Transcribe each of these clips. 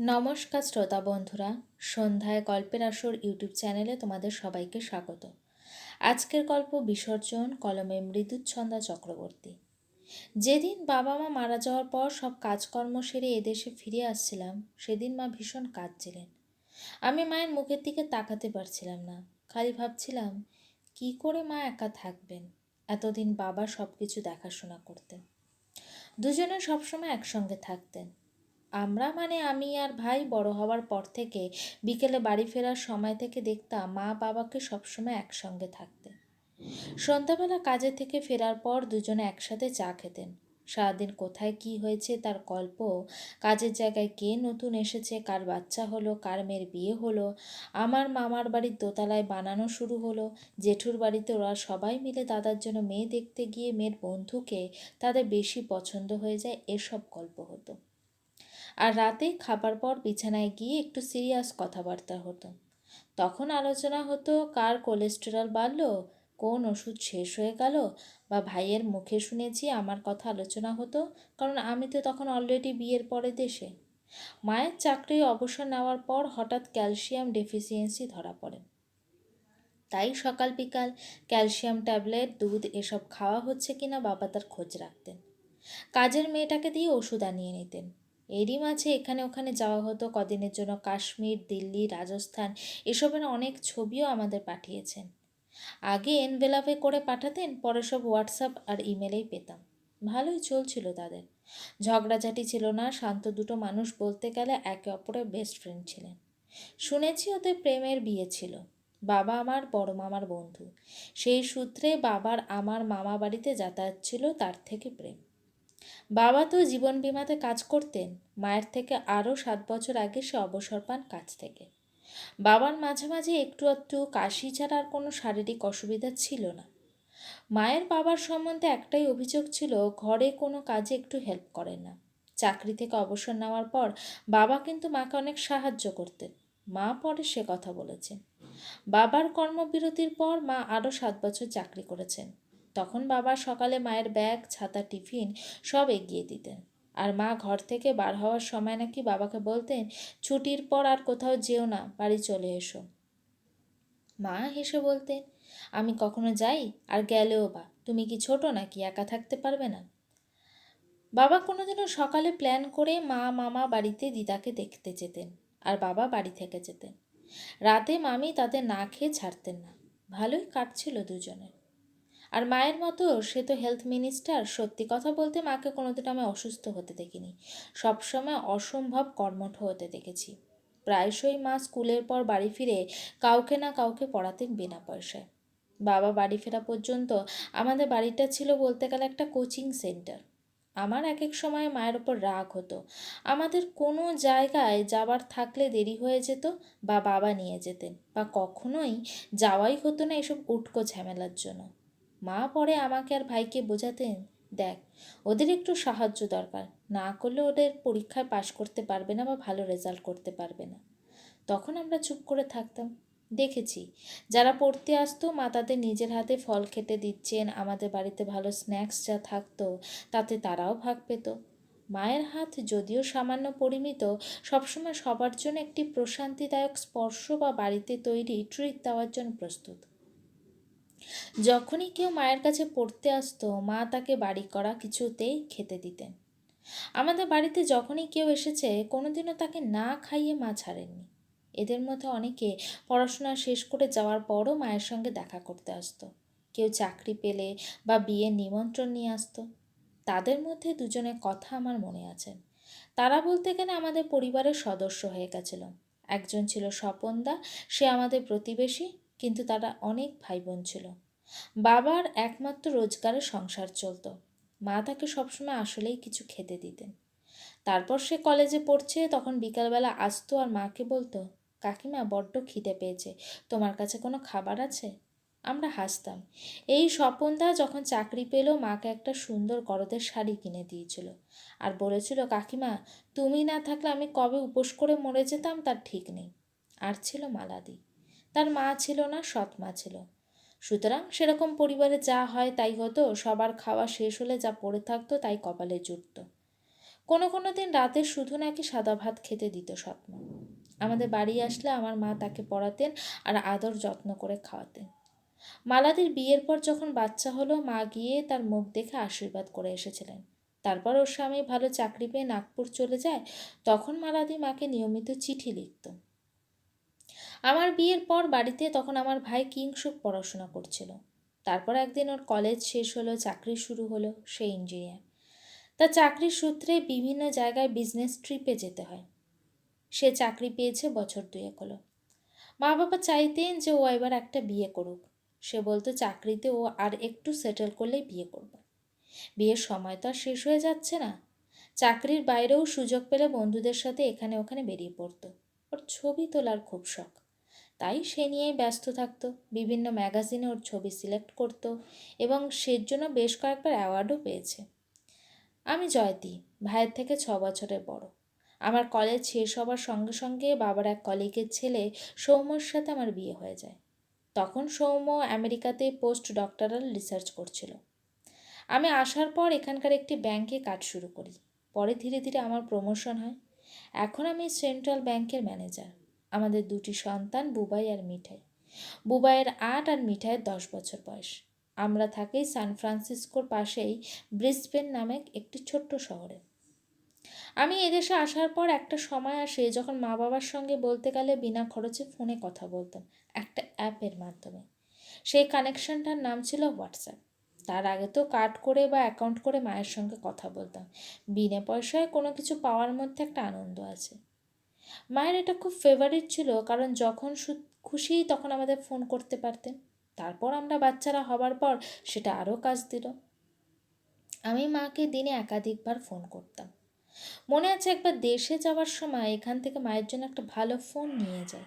নমস্কার শ্রোতা বন্ধুরা, সন্ধ্যায় গল্পের আসর ইউটিউব চ্যানেলে তোমাদের সবাইকে স্বাগত। আজকের গল্প বিসর্জন, কলমে মৃদুচ্ছন্দা চক্রবর্তী। যেদিন বাবা মা মারা যাওয়ার পর সব কাজকর্ম সেরে এদেশে ফিরে আসছিলাম, সেদিন মা ভীষণ কাঁদছিলেন। আমি মায়ের মুখের দিকে তাকাতে পারছিলাম না। খালি ভাবছিলাম, কি করে মা একা থাকবেন? এতদিন বাবা সব কিছু দেখাশোনা করতেন। দুজনে সবসময় একসঙ্গে থাকতেন। আমরা মানে আমি আর ভাই বড় হওয়ার পর থেকে বিকেলে বাড়ি ফেরার সময় থেকে দেখতাম মা বাবাকে সবসময় একসঙ্গে থাকতে সন্ধ্যাবেলা কাজে থেকে ফেরার পর দুজনে একসাথে চা খেতেন। সারাদিন কোথায় কি হয়েছে তার গল্প, কাজের জায়গায় কে নতুন এসেছে, কার বাচ্চা হলো, কার মেয়ের বিয়ে হলো, আমার মামার বাড়ির দোতলায় বানানো শুরু হলো, জেঠুর বাড়িতে ওরা সবাই মিলে দাদার জন্য মেয়ে দেখতে গিয়ে মেয়ের বন্ধুকে তাদের বেশি পছন্দ হয়ে যায়, এসব গল্প হতো। আর রাতে খাবার পর বিছানায় গিয়ে একটু সিরিয়াস কথাবার্তা হতো। তখন আলোচনা হতো, কার কোলেস্টেরল বাড়লো, কোন ওষুধ শেষ হয়ে গেল বা ভাইয়ের মুখে শুনেছি আমার কথা আলোচনা হতো, কারণ আমি তো তখন অলরেডি বিয়ের পরে দেশে। মায়ের চাকরি অবসর নেওয়ার পর হঠাৎ ক্যালসিয়াম ডেফিসিয়েন্সি ধরা পড়ে। তাই সকাল বিকাল ক্যালসিয়াম ট্যাবলেট, দুধ এসব খাওয়া হচ্ছে কিনা বাবা তার খোঁজ রাখতেন। কাজের মেয়েটাকে দিয়ে ওষুধ আনিয়ে নিতেন। এরই মাঝে এখানে ওখানে যাওয়া হতো কদিনের জন্য। কাশ্মীর, দিল্লি, রাজস্থান, এসবের অনেক ছবিও আমাদের পাঠিয়েছেন। আগে এনভেলাপে করে পাঠাতেন, পরে সব হোয়াটসঅ্যাপ আর ইমেলেই পেতাম। ভালোই চলছিল তাদের। ঝগড়াঝাটি ছিল না, শান্ত দুটো মানুষ বলতে গেলে একে অপরের বেস্ট ফ্রেন্ড ছিলেন। শুনেছি ওদের প্রেমের বিয়ে ছিল। বাবা আমার, বড় মামার বন্ধু। সেই সূত্রে বাবার, আমার মামা বাড়িতে যাতায়াত ছিল, তার থেকে প্রেম। বাবা তো জীবন বিমাতে কাজ করতেন, মায়ের থেকে আরও সাত বছর আগে সে অবসর পান কাজ থেকে। বাবার মাঝে মাঝে একটু একটু কাশি ছাড়া আর কোনো শারীরিক অসুবিধা ছিল না। মায়ের বাবার সম্বন্ধে একটাই অভিযোগ ছিল, ঘরে কোনো কাজে একটু হেল্প করে না। চাকরি থেকে অবসর নেওয়ার পর বাবা কিন্তু মাকে অনেক সাহায্য করতেন। মা পরে সে কথা বলেছেন। বাবার কর্মবিরতির পর মা আরও সাত বছর চাকরি করেছেন। তখন বাবা সকালে মায়ের ব্যাগ, ছাতা, টিফিন সব এগিয়ে দিতেন। আর মা ঘর থেকে বার হওয়ার সময় নাকি বাবাকে বলতেন, ছুটির পর আর কোথাও যেও না, বাড়ি চলে এসো। মা হেসে বলতেন, আমি কখনো যাই? আর গেলেও বা? তুমি কি ছোট নাকি? একা থাকতে পারবে না? বাবা কোনোদিনও সকালে প্ল্যান করে মা, মামা বাড়িতে দিদাকে দেখতে যেতেন আর বাবা বাড়ি থেকে যেতেন। রাতে মামি তাদের না খেয়ে ছাড়তেন না। ভালোই কাটছিল দুজনের। আর মায়ের মতো সে তো হেলথ মিনিস্টার সত্যি কথা বলতে মাকে কোনোদিন আমি অসুস্থ হতে দেখিনি। সবসময় অসম্ভব কর্মঠ হতে দেখেছি। প্রায়শই মা স্কুলের পর বাড়ি ফিরে কাউকে না কাউকে পড়াতেন বিনা পয়সায়। বাবা বাড়ি ফেরা পর্যন্ত আমাদের বাড়িটা ছিল বলতে গেলে একটা কোচিং সেন্টার আমার এক এক সময় মায়ের ওপর রাগ হতো। আমাদের কোনো জায়গায় যাবার থাকলে দেরি হয়ে যেত বা বাবা নিয়ে যেতেন বা কখনোই যাওয়াই হতো না এসব উটকো ঝামেলার জন্য। মা পরে আমাকে আর ভাইকে বোঝাতেন, দেখ, ওদের একটু সাহায্য দরকার। না করলে ওদের পরীক্ষায় পাশ করতে পারবে না বা ভালো রেজাল্ট করতে পারবে না। তখন আমরা চুপ করে থাকতাম। দেখেছি, যারা পড়তে আসতো মা তাদের নিজের হাতে ফল খেতে দিচ্ছেন, আমাদের বাড়িতে ভালো স্ন্যাক্স যা থাকতো তাতে তারাও ভাগ পেত। মায়ের হাত যদিও সামান্য পরিমিত, সবসময় সবার জন্য একটি প্রশান্তিদায়ক স্পর্শ বা বাড়িতে তৈরি ট্রিট দেওয়ার জন্য প্রস্তুত। যখনই কেউ মায়ের কাছে পড়তে আসতো, মা তাকে বাড়ি করা কিছুতেই খেতে দিতেন। আমাদের বাড়িতে যখনই কেউ এসেছে, কোনোদিনও তাকে না খাইয়ে মা ছাড়েননি। এদের মধ্যে অনেকে পড়াশোনা শেষ করে যাওয়ার পরও মায়ের সঙ্গে দেখা করতে আসতো। কেউ চাকরি পেলে বা বিয়ের নিমন্ত্রণ নিয়ে আসতো। তাদের মধ্যে দুজনের কথা আমার মনে আছে। তারা বলতে গেলে আমাদের পরিবারের সদস্য হয়ে গেছিল। একজন ছিল স্বপনদা, সে আমাদের প্রতিবেশী, কিন্তু তারা অনেক ভাই বোন ছিল। বাবার একমাত্র রোজগারে সংসার চলত। মা তাকে সবসময় আসলেই কিছু খেতে দিতেন। তারপর সে কলেজে পড়ছে, তখন বিকালবেলা আসতো আর মাকে বলতো, কাকিমা, বড্ড খিদে পেয়েছে, তোমার কাছে কোনো খাবার আছে? আমরা হাসতাম। এই স্বপনদা যখন চাকরি পেল, মাকে একটা সুন্দর গরদের শাড়ি কিনে দিয়েছিল আর বলেছিল, কাকিমা, তুমি না থাকলে আমি কবে উপোস করে মরে যেতাম, তার ঠিক নেই। আর ছিল মালাদি। তার মা ছিল না, সৎ মা ছিল। সুতরাং সেরকম পরিবারে যা হয় তাই হতো, সবার খাওয়া শেষ হলে যা পড়ে থাকতো তাই কপালে জুটত। কোনো কোনো দিন রাতে শুধু নাকি সাদা ভাত খেতে দিত স্বপ্ন। আমাদের বাড়ি আসলে আমার মা তাকে পড়াতেন আর আদর যত্ন করে খাওয়াতেন। মালাদির বিয়ের পর যখন বাচ্চা হলো, মা গিয়ে তার মুখ দেখে আশীর্বাদ করে এসেছিলেন। তারপর ওর স্বামী ভালো চাকরি পেয়ে নাগপুর চলে যায়, তখন মালাদি মাকে নিয়মিত চিঠি লিখত। আমার বিয়ের পর বাড়িতে তখন আমার ভাই কিংসুক পড়াশোনা করছিল। তারপর একদিন ওর কলেজ শেষ হলো, চাকরি শুরু হলো সে ইঞ্জিনিয়ার তার চাকরির সূত্রে বিভিন্ন জায়গায় বিজনেস ট্রিপে যেতে হয়। সে চাকরি পেয়েছে বছর দুয়েক হলো। মা বাবা চাইতেন যে ও এবার একটা বিয়ে করুক। সে বলতো চাকরিতে ও আর একটু সেটেল করলেই বিয়ে করবে। বিয়ের সময় তো আর শেষ হয়ে যাচ্ছে না। চাকরির বাইরেও সুযোগ পেলে বন্ধুদের সাথে এখানে ওখানে বেরিয়ে পড়তো। ওর ছবি তোলার খুব শখ। তাই সে নিয়েই ব্যস্ত থাকতো। বিভিন্ন ম্যাগাজিনে ওর ছবি সিলেক্ট করত এবং সের জন্য বেশ কয়েকবার অ্যাওয়ার্ডও পেয়েছে। আমি জয়তী, ভাইয়ের থেকে ছ বছরের বড়। আমার কলেজ শেষ হবার সঙ্গে সঙ্গে বাবার এক কলিগের ছেলে সৌম্যর সাথে আমার বিয়ে হয়ে যায়। তখন সৌম্য আমেরিকাতে পোস্ট ডক্টরাল রিসার্চ করছিল। আমি আসার পর এখানকার একটি ব্যাংকে কাজ শুরু করি। পরে ধীরে ধীরে আমার প্রমোশন হয়। এখন আমি সেন্ট্রাল ব্যাংকের ম্যানেজার। আমাদের দুটি সন্তান, বুবাই আর মিঠাই। বুবাইয়ের আট আর মিঠাইয়ের দশ বছর বয়স। আমরা থাকি সান ফ্রান্সিসকোর পাশেই ব্রিসবেন নামে একটি ছোট্ট শহরে। আমি এদেশে আসার পর একটা সময় আসে যখন মা বাবার সঙ্গে বলতে গেলে বিনা খরচে ফোনে কথা বলতাম একটা অ্যাপের মাধ্যমে। সেই কানেকশনটার নাম ছিল হোয়াটসঅ্যাপ। তার আগে তো কার্ড করে বা অ্যাকাউন্ট করে মায়ের সঙ্গে কথা বলতাম। বিনা পয়সায় কোনো কিছু পাওয়ার মধ্যে একটা আনন্দ আছে। মায়ের এটা খুব ফেভারিট ছিল, কারণ যখন খুশি তখন আমাদের ফোন করতে পারতেন। তারপর আমরা বাচ্চারা হবার পর সেটা আরও কাজ দিল। আমি মাকে দিনে একাধিকবার ফোন করতাম। মনে আছে একবার দেশে যাওয়ার সময় এখান থেকে মায়ের জন্য একটা ভালো ফোন নিয়ে যায়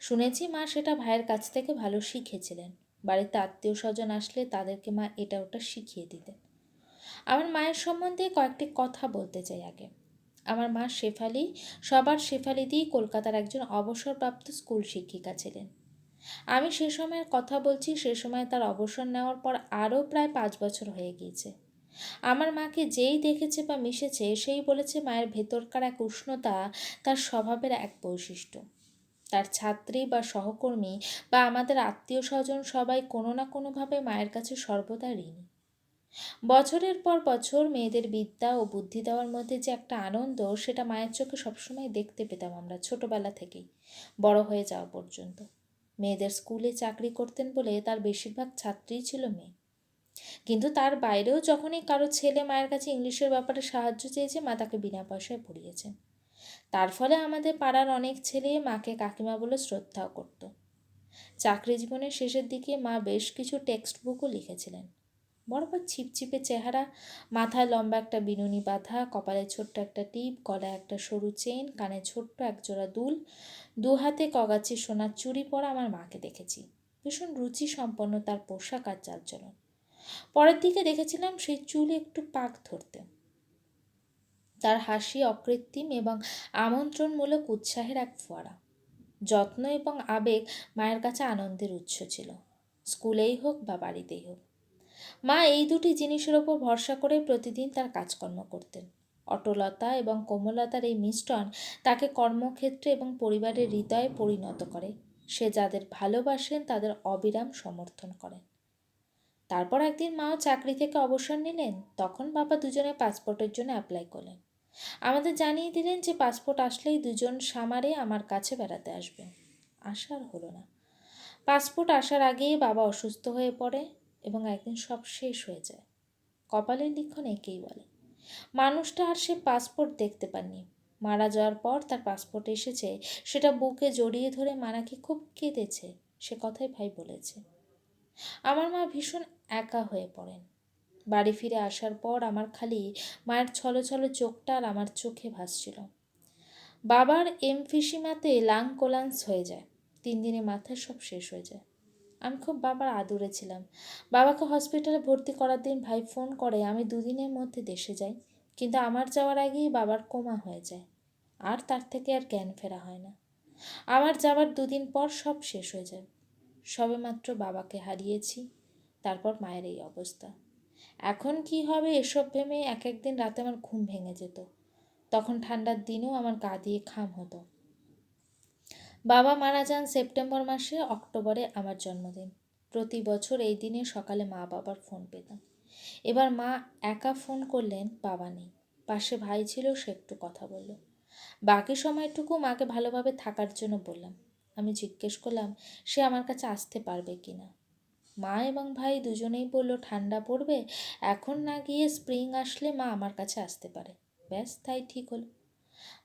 শুনেছি মা সেটা ভাইয়ের কাছ থেকে ভালো শিখেছিলেন। বাড়িতে আত্মীয় স্বজন আসলে তাদেরকে মা এটা ওটা শিখিয়ে দিতেন। আমার মায়ের সম্বন্ধে কয়েকটি কথা বলতে চাই আগে। আমার মা শেফালি, সবার শেফালি দিয়েই কলকাতার একজন অবসরপ্রাপ্ত স্কুল শিক্ষিকা ছিলেন। আমি সে সময়ের কথা বলছি, সে সময় তার অবসর নেওয়ার পর আরও প্রায় পাঁচ বছর হয়ে গিয়েছে। আমার মাকে যেই দেখেছে বা মিশেছে, সেই বলেছে মায়ের ভেতরকার এক উষ্ণতা তার স্বভাবের এক বৈশিষ্ট্য। তার ছাত্রী বা সহকর্মী বা আমাদের আত্মীয় স্বজন সবাই কোনো না কোনোভাবে মায়ের কাছে সর্বদা ঋণী। বছরের পর বছর মেয়েদের বিদ্যা ও বুদ্ধি দেওয়ার মধ্যে যে একটা আনন্দ, সেটা মায়ের চোখে সবসময় দেখতে পেতাম আমরা ছোটবেলা থেকেই, বড় হয়ে যাওয়া পর্যন্ত। মেয়েদের স্কুলে চাকরি করতেন বলে তার বেশিরভাগ ছাত্রীই ছিল মেয়ে। কিন্তু তার বাইরেও যখনই কারও ছেলে মায়ের কাছে ইংলিশের ব্যাপারে সাহায্য চেয়েছে, মা তাকে বিনা পয়সায় পড়িয়েছেন। তার ফলে আমাদের পাড়ার অনেক ছেলে মাকে কাকিমা বলে শ্রদ্ধাও করত। চাকরি জীবনের শেষের দিকে মা বেশ কিছু টেক্সট বুকও লিখেছিলেন বরাবর ছিপছিপে চেহারা, মাথায় লম্বা একটা বিনুনি বাঁধা, কপালে ছোট্ট একটা টিপ, গলায় একটা সরু চেন, কানে ছোট্ট একজোড়া দুল, দু হাতে কগাছি সোনার চুরি পরা আমার মাকে দেখেছি। ভীষণ রুচি সম্পন্ন তার পোশাক আর চালচলন। পরের দিকে দেখেছিলাম সেই চুল একটু পাক ধরতে। তার হাসি অকৃত্রিম এবং আমন্ত্রণমূলক উৎসাহের এক ফোয়ারা। যত্ন এবং আবেগ মায়ের কাছে আনন্দের উৎস ছিল। স্কুলেই হোক বা বাড়িতেই হোক। মা এই দুটি জিনিসের ওপর ভরসা করে প্রতিদিন তার কাজকর্ম করতেন। অটলতা এবং কোমলতার এই মিশ্রণ তাকে কর্মক্ষেত্রে এবং পরিবারের হৃদয়ে পরিণত করে। সে যাদের ভালোবাসেন তাদের অবিরাম সমর্থন করেন। তারপর একদিন মাও চাকরি থেকে অবসর নিলেন। তখন বাবা দুজনে পাসপোর্টের জন্য অ্যাপ্লাই করলেন। আমাদের জানিয়ে দিলেন যে পাসপোর্ট আসলেই দুজন সামারে আমার কাছে বেড়াতে আসবে। আসার হলো না। পাসপোর্ট আসার আগেই বাবা অসুস্থ হয়ে পড়ে এবং একদিন সব শেষ হয়ে যায়। কপালের লিখন একেই বলে। মানুষটা আর সে পাসপোর্ট দেখতে পাননি। মারা যাওয়ার পর তার পাসপোর্ট এসেছে, সেটা বুকে জড়িয়ে ধরে মানাকে খুব কেঁদেছে, সে কথাই ভাই বলেছে। আমার মা ভীষণ একা হয়ে পড়েন। বাড়ি ফিরে আসার পর আমার খালি মায়ের ছলো ছলো চোখটা আর আমার চোখে ভাসছিল। বাবার এমফিসিমাতে লাং কোলান্স হয়ে যায়। তিন দিনে মাথায় সব শেষ হয়ে যায়। আমি খুব বাবার আদুরে ছিলাম। বাবাকে হসপিটালে ভর্তি করার দিন ভাই ফোন করে, আমি দুদিনের মধ্যে দেশে যাই, কিন্তু আমার যাওয়ার আগেই বাবার কোমা হয়ে যায়। আর তার থেকে আর জ্ঞান ফেরা হয় না। আমার যাওয়ার দুদিন পর সব শেষ হয়ে যায়। সবেমাত্র বাবাকে হারিয়েছি, তারপর মায়ের এই অবস্থা। এখন কি হবে এসব ভেবে এক একদিন রাতে আমার ঘুম ভেঙে যেত। তখন ঠান্ডার দিনেও আমার গা দিয়ে খাম হতো। বাবা মারা যান সেপ্টেম্বর মাসে, অক্টোবরে আমার জন্মদিন। প্রতি বছর এই দিনে সকালে মা বাবার ফোন পেতাম। এবার মা একা ফোন করলেন, বাবা নেই। পাশে ভাই ছিল, সে একটু কথা বলল। বাকি সময়টুকু মাকে ভালোভাবে থাকার জন্য বললাম। আমি জিজ্ঞেস করলাম, সে আমার কাছে আসতে পারবে কি না মা এবং ভাই দুজনেই বলল, ঠান্ডা পড়বে? এখন না গিয়ে স্প্রিং আসলে মা আমার কাছে আসতে পারে। ব্যাস, তাই ঠিক হলো।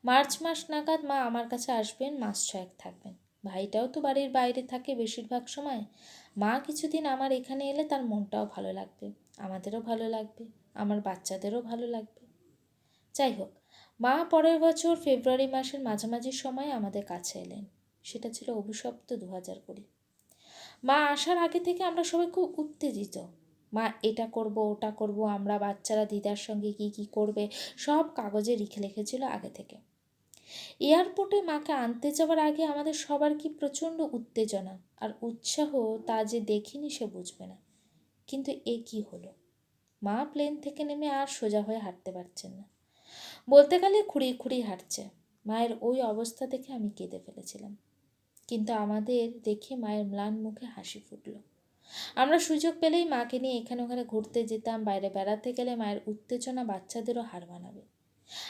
মার্চ মাস নাগাদ মা আমার কাছে আসবেন, মাস ছয়েক থাকবেন। ভাইটাও তো বাড়ির বাইরে থাকে বেশিরভাগ সময়। মা কিছুদিন আমার এখানে এলে তার মনটাও ভালো লাগবে, আমাদেরও ভালো লাগবে, আমার বাচ্চাদেরও ভালো লাগবে। যাই হোক, মা পরের বছর ফেব্রুয়ারি মাসের মাঝামাঝি সময় আমাদের কাছে এলেন। সেটা ছিল অভিশপ্ত দু হাজার কুড়ি। মা আসার আগে থেকে আমরা সবাই খুব উত্তেজিত। মা, এটা করব, ওটা করব, আমরা বাচ্চারা দিদার সঙ্গে কি কি করবে, সব কাগজে লিখে লিখেছিল আগে থেকে। এয়ারপোর্টে মাকে আনতে যাওয়ার আগে আমাদের সবার কি প্রচণ্ড উত্তেজনা আর উৎসাহ তা যে দেখিনি সে বুঝবে না। কিন্তু এ কি হলো? মা প্লেন থেকে নেমে আর সোজা হয়ে হাঁটতে পারছেন না। বলতে গেলে খুঁড়িয়ে খুঁড়িয়ে হাঁটছে। মায়ের ওই অবস্থা দেখে আমি কেঁদে ফেলেছিলাম। কিন্তু আমাদের দেখে মায়ের ম্লান মুখে হাসি ফুটল। আমরা সুযোগ পেলেই মাকে নিয়ে এখানে ওখানে ঘুরতে যেতাম, বাইরে বেড়াতে গেলে মায়ের উত্তেজনা বাচ্চাদেরও হার মানাবে।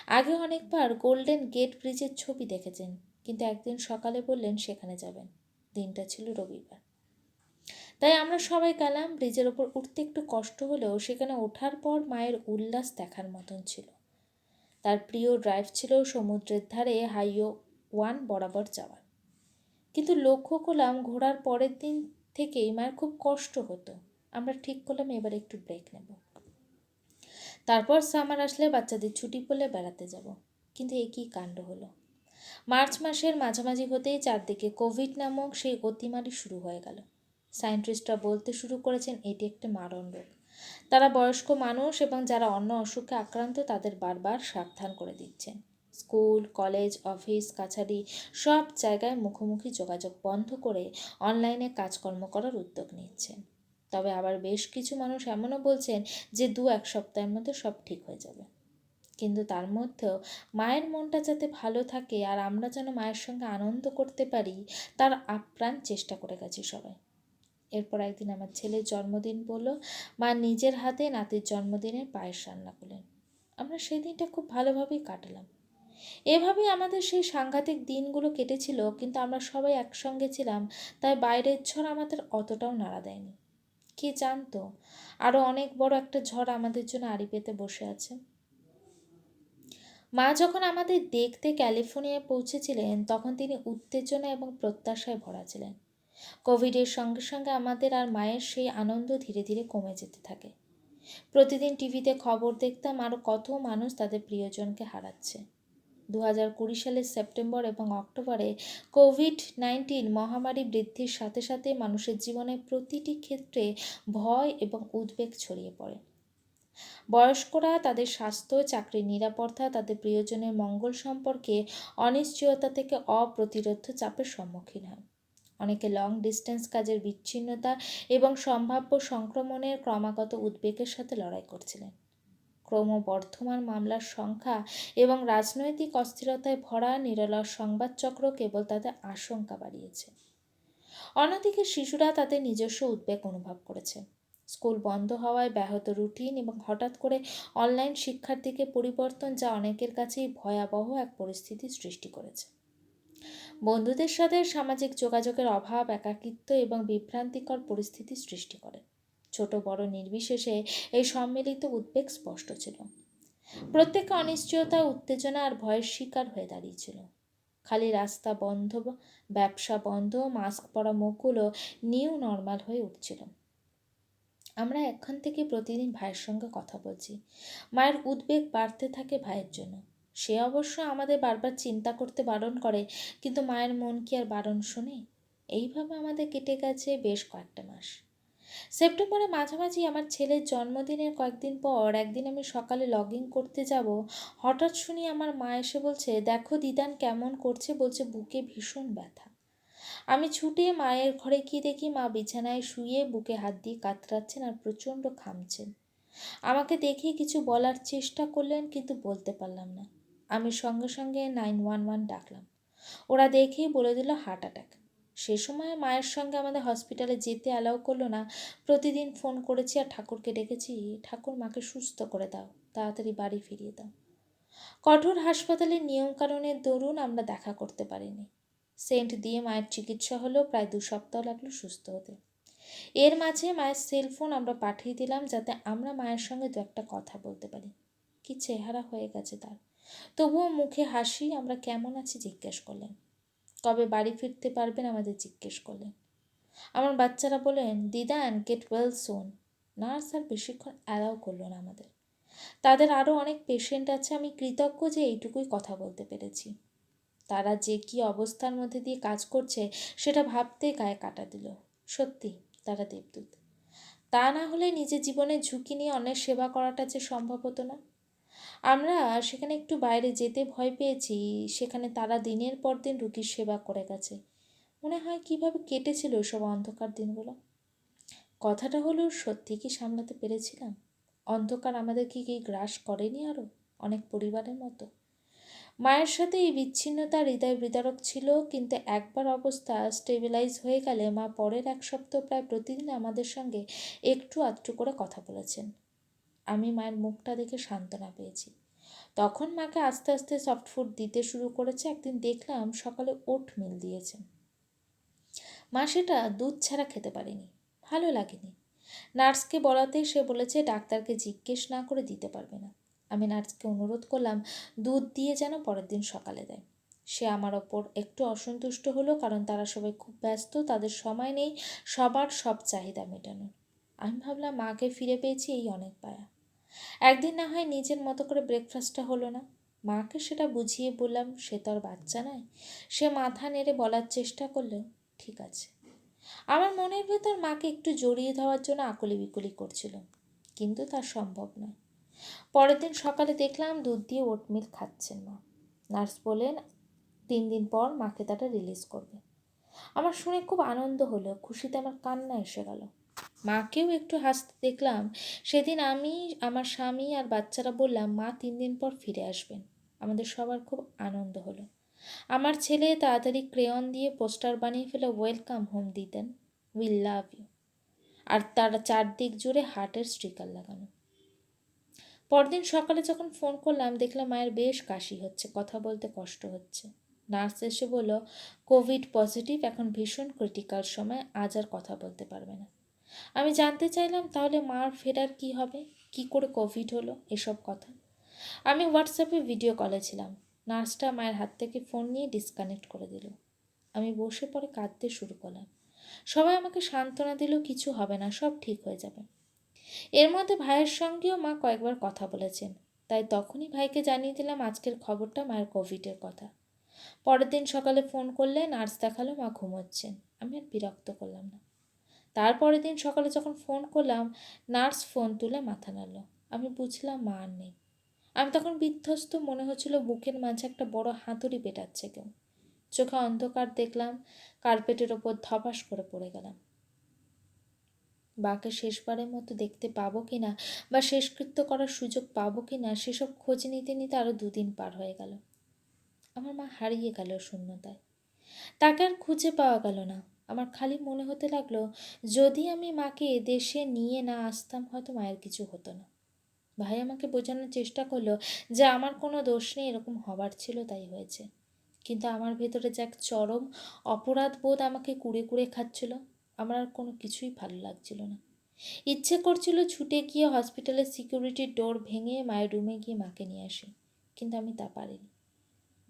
আগে অনেকবার গোল্ডেন গেট ব্রিজের ছবি দেখেছেন, কিন্তু একদিন সকালে বললেন সেখানে যাবেন। দিনটা ছিল রবিবার। তাই আমরা সবাই গেলাম, ব্রিজের ওপর উঠতে একটু কষ্ট হলেও সেখানে ওঠার পর মায়ের উল্লাস দেখার মতন ছিল। তার প্রিয় ড্রাইভ ছিল সমুদ্রের ধারে হাইও ওয়ান বরাবর যাওয়ার। কিন্তু লক্ষ্য করলাম ঘোরার পরের দিন থেকেই মায়ের খুব কষ্ট হতো। আমরা ঠিক করলাম এবার একটু ব্রেক নেব। তারপর সামার আসলে বাচ্চাদের ছুটি পড়লে বেড়াতে যাব। কিন্তু এ কী কাণ্ড হলো? মার্চ মাসের মাঝামাঝি হতেই চারদিকে কোভিড নামক সেই অতিমারি শুরু হয়ে গেল। সায়েন্টিস্টরা বলতে শুরু করেছেন, এটি একটি মারণ রোগ। তারা বয়স্ক মানুষ এবং যারা অন্য অসুখে আক্রান্ত তাদের বারবার সাবধান করে দিচ্ছেন। স্কুল, কলেজ, অফিস কাছারি সব জায়গায় মুখোমুখি যোগাযোগ বন্ধ করে অনলাইনে কাজকর্ম করার উদ্যোগ নিচ্ছেন। তবে আবার বেশ কিছু মানুষ এমনও বলছেন যে দু এক সপ্তাহের মধ্যে সব ঠিক হয়ে যাবে। কিন্তু তার মধ্যেও মায়ের মনটা যাতে ভালো থাকে আর আমরা যেন মায়ের সঙ্গে আনন্দ করতে পারি, তার আপ্রাণ চেষ্টা করে গেছি সবাই। এরপর একদিন আমার ছেলের জন্মদিন বলল, মা নিজের হাতে নাতির জন্মদিনের পায়েস রান্না করলেন। আমরা সেই দিনটা খুব ভালোভাবেই কাটালাম। এভাবেই আমাদের সেই সাংঘাতিক দিনগুলো কেটেছিল, কিন্তু আমরা সবাই একসঙ্গে ছিলাম, তাই বাইরের ঝড় আমাদের অতটাও নাড়া দেয়নি। কে জানতো? আরও অনেক বড় একটা ঝড় আমাদের জন্য আড়ি পেতে বসে আছে। মা যখন আমাদের দেখতে ক্যালিফোর্নিয়ায় পৌঁছেছিলেন, তখন তিনি উত্তেজনা এবং প্রত্যাশায় ভরা ছিলেন। কোভিডের সঙ্গে সঙ্গে আমাদের আর মায়ের সেই আনন্দ ধীরে ধীরে কমে যেতে থাকে। প্রতিদিন টিভিতে খবর দেখতাম আরও কত মানুষ তাদের প্রিয়জনকে হারাচ্ছে। দু হাজার কুড়ি সালের সেপ্টেম্বর এবং অক্টোবরে কোভিড নাইন্টিন মহামারী বৃদ্ধির সাথে সাথে মানুষের জীবনে প্রতিটি ক্ষেত্রে ভয় এবং উদ্বেগ ছড়িয়ে পড়ে। বয়স্করা তাদের স্বাস্থ্য, চাকরির নিরাপত্তা, তাদের প্রিয়জনের মঙ্গল সম্পর্কে অনিশ্চয়তা থেকে অপ্রতিরোধ চাপের সম্মুখীন হয়। অনেকে লং ডিস্টেন্স কাজের বিচ্ছিন্নতা এবং সম্ভাব্য সংক্রমণের ক্রমাগত উদ্বেগের সাথে লড়াই করছিলেন। ক্রমবর্ধমান মামলার সংখ্যা এবং রাজনৈতিক অস্থিরতায় ভরা নিরলস সংবাদচক্র কেবল তাদের আশঙ্কা বাড়িয়েছে। অন্যদিকে শিশুরা তাদের নিজস্ব উদ্বেগ অনুভব করেছে। স্কুল বন্ধ হওয়ায় ব্যাহত রুটিন এবং হঠাৎ করে অনলাইন শিক্ষার দিকে পরিবর্তন যা অনেকের কাছেই ভয়াবহ এক পরিস্থিতি সৃষ্টি করেছে। বন্ধুদের সাথে সামাজিক যোগাযোগের অভাব, একাকিত্ব এবং বিভ্রান্তিকর পরিস্থিতি সৃষ্টি করে। ছোট বড় নির্বিশেষে এই সম্মিলিত উদ্বেগ স্পষ্ট ছিল। প্রত্যেকে অনিশ্চয়তা, উত্তেজনা আর ভয়ের শিকার হয়ে দাঁড়িয়েছিল। খালি রাস্তা বন্ধ, ব্যবসা বন্ধ, মাস্ক পরা মুখগুলো নিউ নর্মাল হয়ে উঠছিল। আমরা এখান থেকে প্রতিদিন ভাইয়ের সঙ্গে কথা বলছি। মায়ের উদ্বেগ বাড়তে থাকে ভাইয়ের জন্য। সে অবশ্য আমাদের বারবার চিন্তা করতে বারণ করে, কিন্তু মায়ের মন কি আর বারণ শোনে? এইভাবে আমাদের কেটে গেছে বেশ কয়েকটা মাস। সেপ্টেম্বরে মাঝামাঝি আমার ছেলের জন্মদিনের কয়েকদিন পর একদিন আমি সকালে লগ ইন করতে যাব। হঠাৎ শুনি আমার মা এসে বলছে, দেখো দিদান কেমন করছে? বলছে, বুকে ভীষণ ব্যথা। আমি ছুটে মায়ের ঘরে গিয়ে দেখি? মা বিছানায় শুয়ে বুকে হাত দিয়ে কাতরাচ্ছেন আর প্রচণ্ড খামছেন আমাকে দেখে কিছু বলার চেষ্টা করলেন, কিন্তু বলতে পারলাম না। আমি সঙ্গে সঙ্গে নাইন ওয়ান ওয়ান ডাকলাম। ওরা দেখেই বলে দিল হার্ট অ্যাটাক। সে সময় মায়ের সঙ্গে আমাদের হসপিটালে যেতে অ্যালাউ করল না। প্রতিদিন ফোন করেছি আর ঠাকুরকে ডেকেছি, ঠাকুর মাকে সুস্থ করে দাও, তাড়াতাড়ি বাড়ি ফিরিয়ে দাও। কঠোর হাসপাতালের নিয়মকানুনের দরুন আমরা দেখা করতে পারিনি। সেন্ট দিয়ে মায়ের চিকিৎসা হলো, প্রায় দু সপ্তাহ লাগল সুস্থ হতে। এর মাঝে মায়ের সেলফোন আমরা পাঠিয়ে দিলাম যাতে আমরা মায়ের সঙ্গে দু একটা কথা বলতে পারি। কি চেহারা হয়ে গেছে তার। তবুও মুখে হাসি, আমরা কেমন আছি জিজ্ঞেস করলেন। কবে বাড়ি ফিরতে পারবেন আমাদের জিজ্ঞেস করলেন। আমার বাচ্চারা বলেন দিদান গেট ওয়েল সোন নার্স আর বেশিক্ষণ অ্যালাউ করল না আমাদের। তাদের আরও অনেক পেশেন্ট আছে, আমি কৃতজ্ঞ যে এইটুকুই কথা বলতে পেরেছি। তারা যে কি অবস্থার মধ্যে দিয়ে কাজ করছে, সেটা ভাবতে গায়ে কাটা দিল। সত্যি, তারা দেবদূত। তা না হলে নিজের জীবনের ঝুঁকি নিয়ে অনেক সেবা করাটা যে সম্ভব হতো না। আমরা সেখানে একটু বাইরে যেতে ভয় পেয়েছি। সেখানে তারা দিনের পর দিন রুগীর সেবা করে গেছে। মনে হয় কীভাবে কেটেছিল সব অন্ধকার দিনগুলো। কথাটা হলো, সত্যি কি সামলাতে পেরেছিলাম? অন্ধকার আমাদেরকে কি গ্রাস করেনি আরও অনেক পরিবারের মতো। মায়ের সাথে এই বিচ্ছিন্নতা হৃদয় বিদারক ছিল, কিন্তু একবার অবস্থা স্টেবিলাইজ হয়ে গেলে মা পরের এক সপ্তাহ প্রায় প্রতিদিন আমাদের সঙ্গে একটু আধটু করে কথা বলেছেন। আমি মায়ের মুখটা দেখে সান্ত্বনা পেয়েছি। তখন মাকে আস্তে আস্তে সফট ফুড দিতে শুরু করেছে, একদিন দেখলাম সকালে ওট মিল দিয়েছে। মা সেটা দুধ ছাড়া খেতে পারেনি, ভালো লাগেনি। নার্সকে বলাতেই সে বলেছে, ডাক্তারকে জিজ্ঞেস না করে দিতে পারবে না। আমি নার্সকে অনুরোধ করলাম, দুধ দিয়ে যেন পরের দিন সকালে দেয়। সে আমার ওপর একটু অসন্তুষ্ট হলো, কারণ তারা সবাই খুব ব্যস্ত, তাদের সময় নেই, সবার সব চাহিদা মেটানোর। আমি ভাবলাম, মাকে ফিরে পেয়েছি এই অনেক পায়া। একদিন না হয় নিজের মতো করে ব্রেকফাস্টটা হলো না। মাকে সেটা বুঝিয়ে বললাম, সে তো আর বাচ্চা নয়। সে মাথা নেড়ে বলার চেষ্টা করল, ঠিক আছে। আমার মনের ভেতর মাকে একটু জড়িয়ে দেওয়ার জন্য আকলি বিকলি করছিল, কিন্তু তা সম্ভব নয়। পরের দিন সকালে দেখলাম দুধ দিয়ে ওটমিল খাচ্ছেন মা। নার্স বলেন তিন দিন পর মাকে তাটা রিলিজ করবে। আমার শুনে খুব আনন্দ হলো, খুশিতে আমার কান্না এসে গেল। মাকেও একটু হাসতে দেখলাম। সেদিন আমি, আমার স্বামী আর বাচ্চারা বললাম, মা তিন দিন পর ফিরে আসবেন। আমাদের সবার খুব আনন্দ হলো। আমার ছেলে তাড়াতাড়ি ক্রেয়ন দিয়ে পোস্টার বানিয়ে ফেলে, ওয়েলকাম হোম দিতেন। Will love you. আর তার চারদিক জুড়ে হার্টের স্টিকার লাগানো। পরদিন সকালে যখন ফোন করলাম, দেখলাম মায়ের বেশ কাশি হচ্ছে, কথা বলতে কষ্ট হচ্ছে। নার্স এসে বলল, কোভিড পজিটিভ, এখন ভীষণ ক্রিটিক্যাল সময়, আজ আর কথা বলতে পারবে না। আমি জানতে চাইলাম তাহলে মার ফেরার কি হবে? কি করে কোভিড হলো এসব কথা? আমি হোয়াটসঅ্যাপে ভিডিও কলে ছিলাম। নার্সটা মায়ের হাত থেকে ফোন নিয়ে ডিসকানেক্ট করে দিল। আমি বসে পরে কাঁদতে শুরু করলাম। সবাই আমাকে সান্ত্বনা দিল, কিছু হবে না, সব ঠিক হয়ে যাবে। এর মধ্যে ভাইয়ের সঙ্গেও মা কয়েকবার কথা বলেছেন। তাই তখনই ভাইকে জানিয়ে দিলাম আজকের খবরটা মায়ের কোভিডের কথা। পরের দিন সকালে ফোন করলে নার্স দেখাল মা ঘুমোচ্ছেন। আমি আর বিরক্ত করলাম না। তারপরের দিন সকালে যখন ফোন করলাম নার্স ফোন তুলে মাথা নাড়ল। আমি বুঝলাম মা আর নেই। আমি তখন বিধ্বস্ত মনে হচ্ছিল বুকের মাঝে একটা বড় হাতুড়ি পেটাচ্ছে কেউ। চোখে অন্ধকার দেখলাম কার্পেটের ওপর ধপাস করে পড়ে গেলাম। বাকে শেষবারের মতো দেখতে পাবো কি না বা শেষকৃত্য করার সুযোগ পাবো কি না সেসব খোঁজ নিতে নিতে আরও দুদিন পার হয়ে গেল। আমার মা হারিয়ে গেল শূন্যতায়। তাকে আর খুঁজে পাওয়া গেল না। আমার খালি মনে হতে লাগল, যদি আমি মাকে দেশে নিয়ে না আসতাম হয়তো মায়ের কিছু হতো না। ভাই আমাকে বোঝানোর চেষ্টা করল যে আমার কোনো দোষ নেই, এরকম হবার ছিল তাই হয়েছে। কিন্তু আমার ভেতরে যে এক চরম অপরাধ বোধ আমাকে কুড়ে কুড়ে খাচ্ছিল, আমার আর কোনো কিছুই ভালো লাগছিল না। ইচ্ছে করছিল ছুটে গিয়ে হসপিটালের সিকিউরিটির ডোর ভেঙে মায়ের রুমে গিয়ে মাকে নিয়ে আসি, কিন্তু আমি তা পারিনি।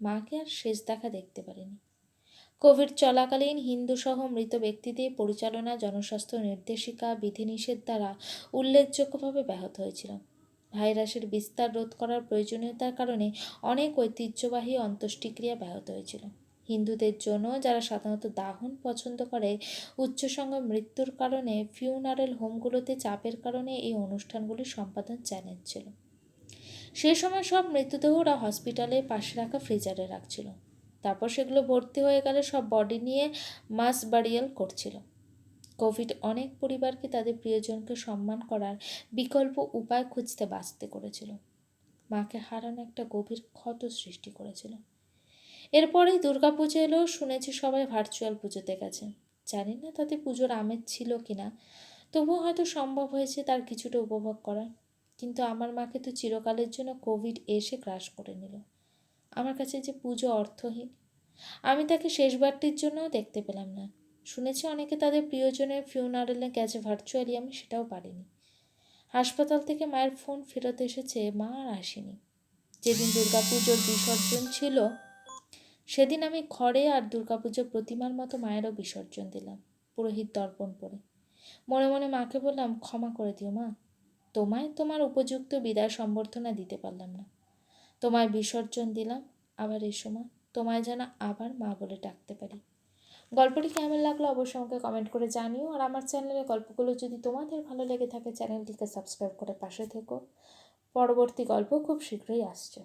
মাকে আর শেষ দেখা দেখতে পারিনি। কোভিড চলাকালীন হিন্দুসহ মৃত ব্যক্তিদের পরিচালনা জনস্বাস্থ্য নির্দেশিকা বিধিনিষেধ দ্বারা উল্লেখযোগ্যভাবে ব্যাহত হয়েছিল। ভাইরাসের বিস্তার রোধ করার প্রয়োজনীয়তার কারণে অনেক ঐতিহ্যবাহী অন্ত্যেষ্টিক্রিয়া ব্যাহত হয়েছিল। হিন্দুদের জন্য যারা সাধারণত দাহন পছন্দ করে উচ্চসংখ্য মৃত্যুর কারণে ফিউনারেল হোমগুলোতে চাপের কারণে এই অনুষ্ঠানগুলি সম্পাদন চ্যালেঞ্জ ছিল। সে সময় সব মৃতদেহ ওরা হসপিটালে পাশে রাখা ফ্রিজারে রাখছিল। তারপর সেগুলো ভর্তি হয়ে গেলে সব বডি নিয়ে মাস বাড়িয়াল করছিল। কোভিড অনেক পরিবারকে তাদের প্রিয়জনকে সম্মান করার বিকল্প উপায় খুঁজতে বাঁচতে করেছিল। মাকে হারানো একটা গভীর ক্ষত সৃষ্টি করেছিল। এরপরেই দুর্গাপুজো এলো, শুনেছি সবাই ভার্চুয়াল পুজোতে গেছে। জানি না তাতে পুজোর আমেজ ছিল কি না তবুও হয়তো সম্ভব হয়েছে তার কিছুটা উপভোগ করা কিন্তু আমার মাকে তো চিরকালের জন্য কোভিড এসে গ্রাস করে নিল। আমার কাছে যে পুজো অর্থহীন। আমি তাকে শেষবারটির জন্যও দেখতে পেলাম না। শুনেছি অনেকে তাদের প্রিয়জনের ফিউনারেলে গেছে ভার্চুয়ালি আমি সেটাও পারিনি। হাসপাতাল থেকে মায়ের ফোন ফেরত এসেছে, মা আর আসেনি। যেদিন দুর্গাপুজোর বিসর্জন ছিল, সেদিন আমি ঘরে আর দুর্গাপুজোর প্রতিমার মতো মায়েরও বিসর্জন দিলাম, পুরোহিত দর্পণ পরে মনে মনে মাকে বললাম, ক্ষমা করে দিও মা। তোমায় তোমার উপযুক্ত বিদায় সম্বর্ধনা দিতে পারলাম না। তোমায় বিসর্জন দিলাম আবার এসো মা তোমায় যেন আবার মা বলে ডাকতে পারি। গল্পটি কেমন লাগল অবশ্যই আমাকে কমেন্ট করে জানিও। আর আমার চ্যানেলের গল্পগুলো যদি তোমাদের ভালো লেগে থাকে চ্যানেলটিকে সাবস্ক্রাইব করে পাশে থেকো। পরবর্তী গল্প খুব শীঘ্রই আসছে।